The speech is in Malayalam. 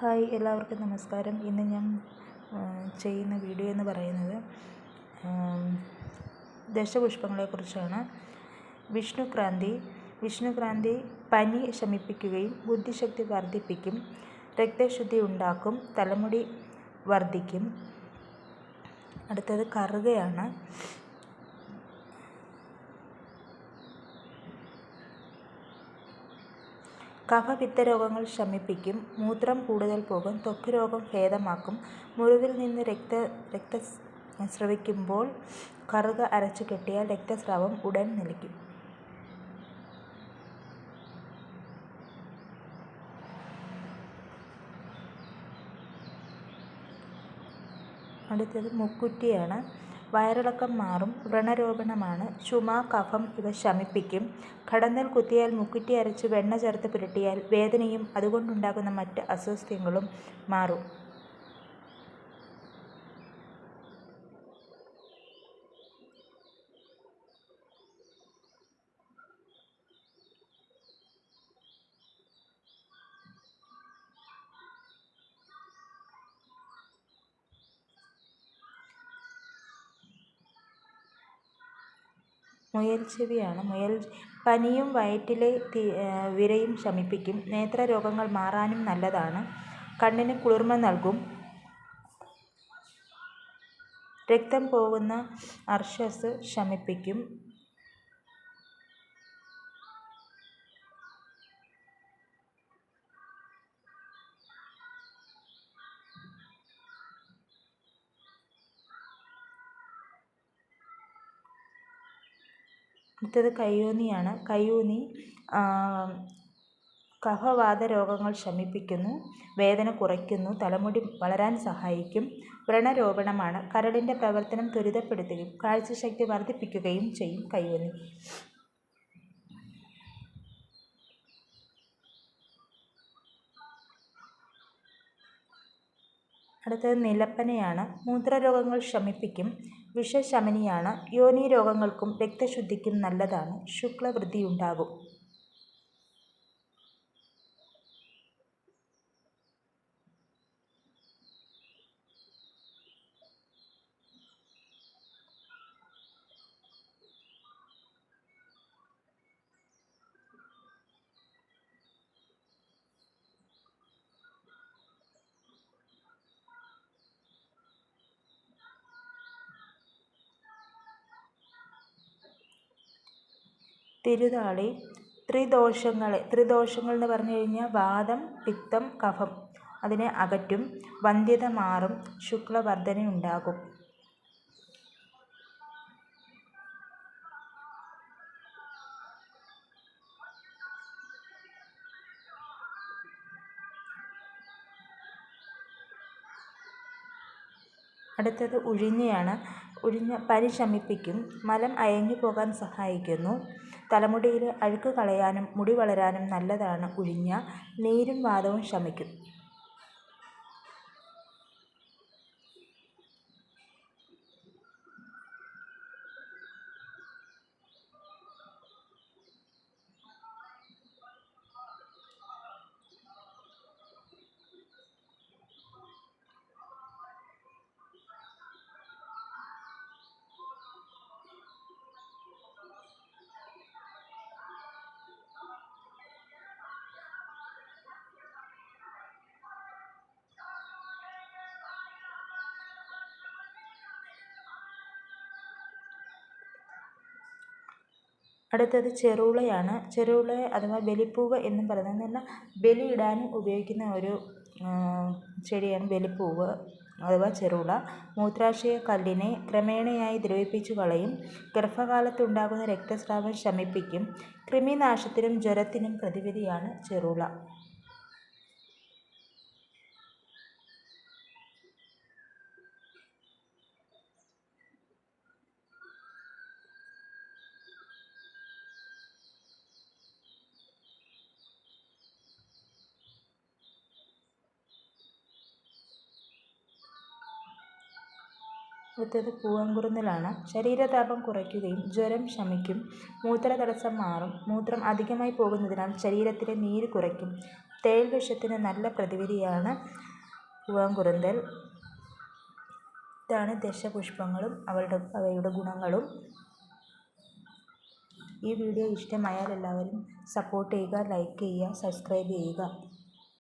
ഹായ് എല്ലാവർക്കും നമസ്കാരം. ഇന്ന് ഞാൻ ചെയ്യുന്ന വീഡിയോ എന്ന് പറയുന്നത് ദശപുഷ്പങ്ങളെക്കുറിച്ചാണ്. വിഷ്ണുക്രാന്തി വിഷ്ണുക്രാന്തി പനി ശമിപ്പിക്കുകയും ബുദ്ധിശക്തി വർദ്ധിപ്പിക്കും രക്തശുദ്ധി ഉണ്ടാക്കും തലമുടി വർദ്ധിക്കും. അടുത്തത് കറുകയാണ്. കഫപിത്തരോഗങ്ങൾ ശമിപ്പിക്കും മൂത്രം കൂടുതൽ പോകും ത്വക്ക് രോഗം ഭേദമാക്കും. മുറിവിൽ നിന്ന് രക്ത രക്ത സ്രവിക്കുമ്പോൾ കറുക അരച്ചു കെട്ടിയാൽ രക്തസ്രാവം ഉടൻ നിലയ്ക്കും. അടുത്തത് മുക്കുറ്റിയാണ്. വയറിളക്കം മാറും വ്രണരോപണമാണ്. ചുമ കഫം ഇവ ശമിപ്പിക്കും. കടന്നൽ കുത്തിയാൽ മുക്കുറ്റി അരച്ച് വെണ്ണ ചേർത്ത് പുരട്ടിയാൽ വേദനയും അതുകൊണ്ടുണ്ടാകുന്ന മറ്റ് അസ്വസ്ഥ്യങ്ങളും മാറും. മുയൽച്ചെവിയാണ് മുയൽ പനിയും വയറ്റിലെ വിരയും ശമിപ്പിക്കും. നേത്രരോഗങ്ങൾ മാറാനും നല്ലതാണ്. കണ്ണിന് കുളിർമ നൽകും. രക്തം പോകുന്ന അർശസ് ശമിപ്പിക്കും. അടുത്തത് കയ്യോന്നിയാണ്. കയ്യോന്നി കഫവാത രോഗങ്ങൾ ശമിപ്പിക്കുന്നു വേദന കുറയ്ക്കുന്നു തലമുടി വളരാൻ സഹായിക്കും വ്രണരോപണമാണ്. കരളിന്റെ പ്രവർത്തനം ത്വരിതപ്പെടുത്തുകയും കാഴ്ചശക്തി വർദ്ധിപ്പിക്കുകയും ചെയ്യും കയ്യോന്നി. അടുത്തത് നിലപ്പനയാണ്. മൂത്രരോഗങ്ങൾ ശമിപ്പിക്കും വിഷശമനിയാണ്. രോഗങ്ങൾക്കും രക്തശുദ്ധിക്കും നല്ലതാണ്. ശുക്ലവൃദ്ധിയുണ്ടാകും. തിരുതാളി ത്രിദോഷങ്ങൾ ത്രിദോഷങ്ങൾ എന്ന് പറഞ്ഞു കഴിഞ്ഞാൽ വാദം പിത്തം കഫം. അതിനെ അകറ്റും വന്ധ്യത മാറും ശുക്ലവർദ്ധന ഉണ്ടാകും. അടുത്തത് ഉഴിഞ്ഞയാണ്. ഉഴിഞ്ഞ പനി ശമിപ്പിക്കും മലം അയഞ്ഞു പോകാൻ സഹായിക്കുന്നു. തലമുടിയിലെ അഴുക്ക് കളയാനും മുടി വളരാനും നല്ലതാണ്. ഉഴിഞ്ഞ നീരും വാതവും ശമിക്കും. അടുത്തത് ചെറുളയാണ്. ചെറുള അഥവാ ബലിപ്പൂവ് എന്നും പറയുന്നത്. പറഞ്ഞാൽ ബലിയിടാനും ഉപയോഗിക്കുന്ന ഒരു ചെടിയാണ് ബലിപ്പൂവ് അഥവാ ചെറുള. മൂത്രാശയ കല്ലിനെ ക്രമേണയായി ദ്രവിപ്പിച്ചു കളയും. ഗർഭകാലത്തുണ്ടാകുന്ന രക്തസ്രാവം ശമിപ്പിക്കും. കൃമിനാശത്തിനും ജ്വരത്തിനും പ്രതിവിധിയാണ് ചെറുള. അടുത്തത് പൂവൻകുറുന്നിലാണ്. ശരീരതാപം കുറയ്ക്കുകയും ജ്വരം ശമിക്കും. മൂത്രതടസ്സം മാറും. മൂത്രം അധികമായി പോകുന്നതിനാൽ ശരീരത്തിലെ നീര് കുറയ്ക്കും. തേൾ വിഷത്തിന് നല്ല പ്രതിവിധിയാണ് പൂവൻകുറുന്തൽ. ഇതാണ് ദശപുഷ്പങ്ങളും അവളുടെ അവയുടെ ഗുണങ്ങളും. ഈ വീഡിയോ ഇഷ്ടമായാൽ എല്ലാവരും സപ്പോർട്ട് ചെയ്യുക ലൈക്ക് ചെയ്യുക സബ്സ്ക്രൈബ് ചെയ്യുക.